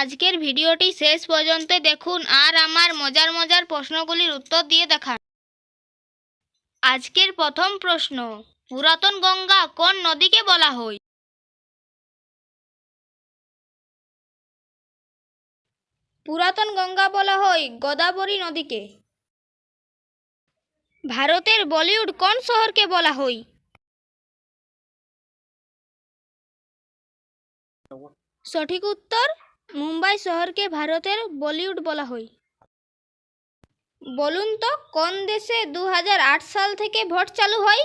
আজকের ভিডিওটি শেষ পর্যন্ত দেখুন আর আমার মজার মজার প্রশ্নগুলির উত্তর দিয়ে দেখান। আজকের প্রথম প্রশ্ন, পুরাতন গঙ্গা কোন নদীকে বলা হয়? পুরাতন গঙ্গা বলা হয় গোদাবরী নদীকে। ভারতের বলিউড কোন শহরকে বলা হয়? সঠিক উত্তর মুম্বাই শহরকে ভারতের বলিউড বলা হয়। বলুন তো, কোন দেশে দু হাজার আট সাল থেকে ভোট চালু হয়?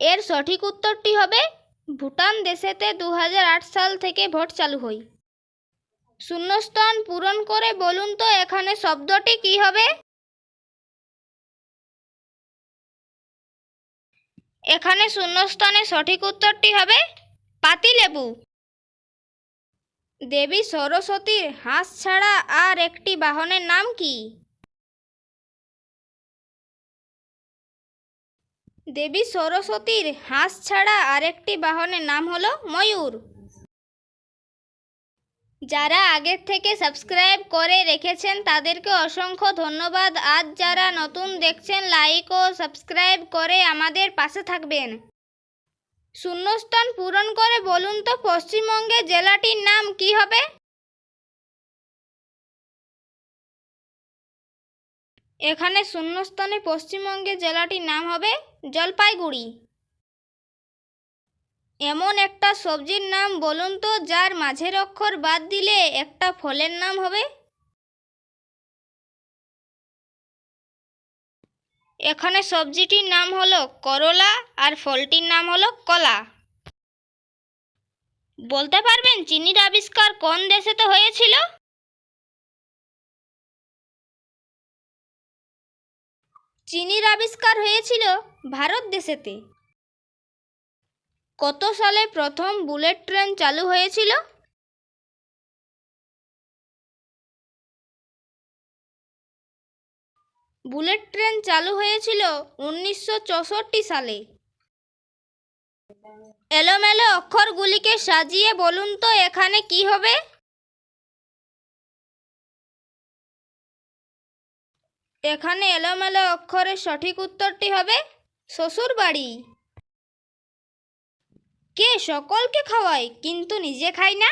এর সঠিক উত্তরটি হবে, ভুটান দেশেতে দু হাজার আট সাল থেকে ভোট চালু হয়। শূন্যস্থান পূরণ করে বলুন তো, এখানে শব্দটি কি হবে? এখানে শূন্যস্থানে সঠিক উত্তরটি হবে পাতিলেবু। দেবী সরস্বতীর হাঁস ছাড়া আর একটি বাহনের নাম কি? দেবী সরস্বতীর হাঁস ছাড়া আরেকটি বাহনের নাম হলো ময়ূর। যারা আগের থেকে সাবস্ক্রাইব করে রেখেছেন, তাদেরকে অসংখ্য ধন্যবাদ। আজ যারা নতুন দেখছেন লাইক ও সাবস্ক্রাইব করে আমাদের পাশে থাকবেন। শূন্যস্থান পূরণ করে বলুন তো পশ্চিমবঙ্গে জেলাটির নাম কি হবে? এখানে শূন্যস্থানে পশ্চিমবঙ্গের জেলাটির নাম হবে জলপাইগুড়ি। এমন একটা সবজির নাম বলুন তো, যার মাঝের অক্ষর বাদ দিলে একটা ফলের নাম হবে? এখানে সবজিটির নাম হলো করলা আর ফলটির নাম হলো কলা। বলতে পারবেন চিনির আবিষ্কার কোন দেশেতে হয়েছিল? চিনির আবিষ্কার হয়েছিল ভারত দেশেতে। কত সালে প্রথম বুলেট ট্রেন চালু হয়েছিল? বুলেট ট্রেন চালু হয়েছিল উনিশশো চৌষট্টি সালে। এলোমেলো অক্ষরগুলিকে সাজিয়ে বলুন তো এখানে কি হবে? এখানে এলোমেলো অক্ষরের সঠিক উত্তরটি হবে শ্বশুর বাড়ি কে সকলকে খাওয়ায় কিন্তু নিজে খায় না?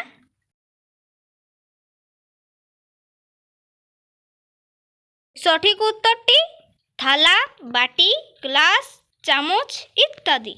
সঠিক উত্তরটি থালা বাটি গ্লাস চামচ ইত্যাদি।